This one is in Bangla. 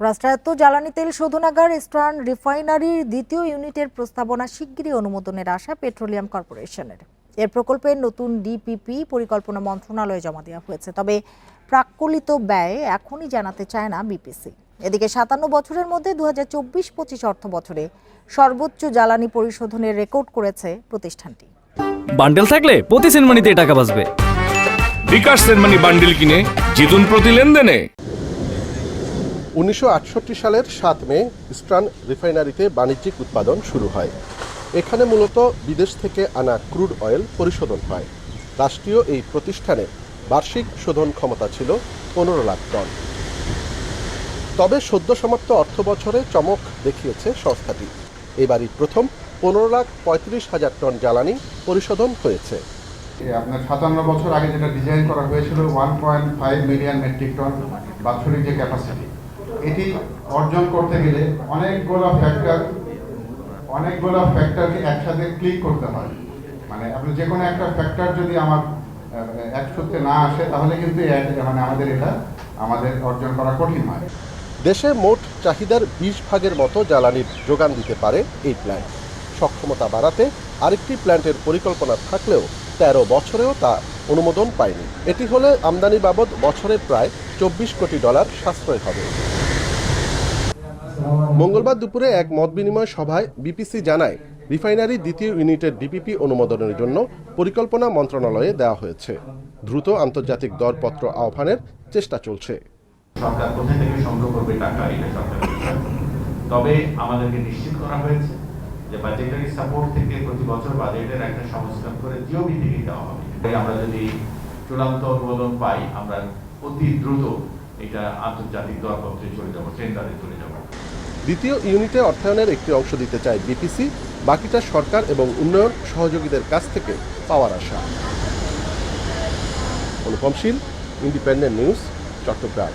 রাষ্ট্রায়ত্ত জ্বালানি তেল শোধনাগার ইস্টার্ন রিফাইনারির দ্বিতীয় ইউনিটের প্রস্তাবনা শিগগিরই অনুমোদনের আশা পেট্রোলিয়াম কর্পোরেশনের। এর প্রকল্পের নতুন ডিপিপি পরিকল্পনা মন্ত্রণালয়ে জমা দেওয়া হয়েছে তবে প্রাক্কলিত ব্যয় এখনই জানাতে চায় না বিপিসি। এদিকে সাতান্ন বছরের মধ্যে দু হাজার চব্বিশ পঁচিশ অর্থ বছরে সর্বোচ্চ জ্বালানি পরিশোধনের রেকর্ড করেছে প্রতিষ্ঠানটি। বান্ডেল থাকলে প্রতি সেনমানিতে টাকা বাঁচবে। বিকাশ সেনমানি বান্ডিল কিনে জিতুন প্রতি লেনদেনে। উনিশশো আটষট্টি সালের সাত মে ইস্টার্ন রিফাইনারিতে বাণিজ্যিক উৎপাদন শুরু হয়। এখানে মূলত বিদেশ থেকে আনা ক্রুড অয়েল পরিশোধন হয়। রাষ্ট্রীয় এই প্রতিষ্ঠানে বার্ষিক শোধন ক্ষমতা ছিল পনেরো লাখ টন। তবে সদ্য সমাপ্ত অর্থ বছরে চমক দেখিয়েছে সংস্থাটি। এবারই প্রথম পনেরো লাখ পঁয়ত্রিশ হাজার টন জ্বালানি পরিশোধন হয়েছে। আপনার সাতান্ন বছর আগে যেটা ডিজাইন করা হয়েছিল one point five million metric ton বাৎসরিক যে ক্যাপাসিটি এটি অর্জন করতে গেলে অনেকগুলো ফ্যাক্টর অনেকগুলো ফ্যাক্টরকে একসাথে ক্লিক করতে হয়। মানে আপনি যে কোনো একটা ফ্যাক্টর যদি আমার একসূত্রে না আসে, তাহলে কিন্তু মানে আমাদের এটা, আমাদের অর্জন করা কঠিন হয়। দেশে মোট চাহিদার বিশ ভাগের মতো জ্বালানির যোগান দিতে পারে এই প্ল্যান্ট সক্ষমতা বাড়াতে আরেকটি প্ল্যান্টের পরিকল্পনা থাকলেও তেরো বছরেও তা অনুমোদন পায়নি। এটি হলে আমদানি বাবদ বছরে প্রায় চব্বিশ কোটি ডলার সাশ্রয় হবে। মঙ্গলবার দুপুরে এক মত বিনিময় সভায় বিপিসি জানায়, রিফাইনারি দ্বিতীয় ইউনিটের ডিপিপি অনুমোদনের জন্য পরিকল্পনা মন্ত্রণালয়ে দেওয়া হয়েছে। দ্রুত আন্তর্জাতিক দরপত্র আহ্বানের চেষ্টা চলছে। সরকার থেকে সংগ্রহ করবে টাকা, এটা তবে আমাদেরকে নিশ্চিত করা হয়েছে যে বাজেটারি সাপোর্ট থেকে প্রতি বছর বাজেটের একটা সংস্কার করে জিওবি থেকে দেওয়া হবে। আমরা যদি চূড়ান্ত অনুমোদন পাই, আমরা অতি দ্রুত এটা আন্তর্জাতিক দরপত্রে চলে যাব টেন্ডারে চলে যাব। দ্বিতীয় ইউনিটে অর্থায়নের একটি অংশ দিতে চায় বিপিসি, বাকিটা সরকার এবং উন্নয়ন সহযোগীদের কাছ থেকে পাওয়ার আশা। Anupam Shil independent news Chattogram.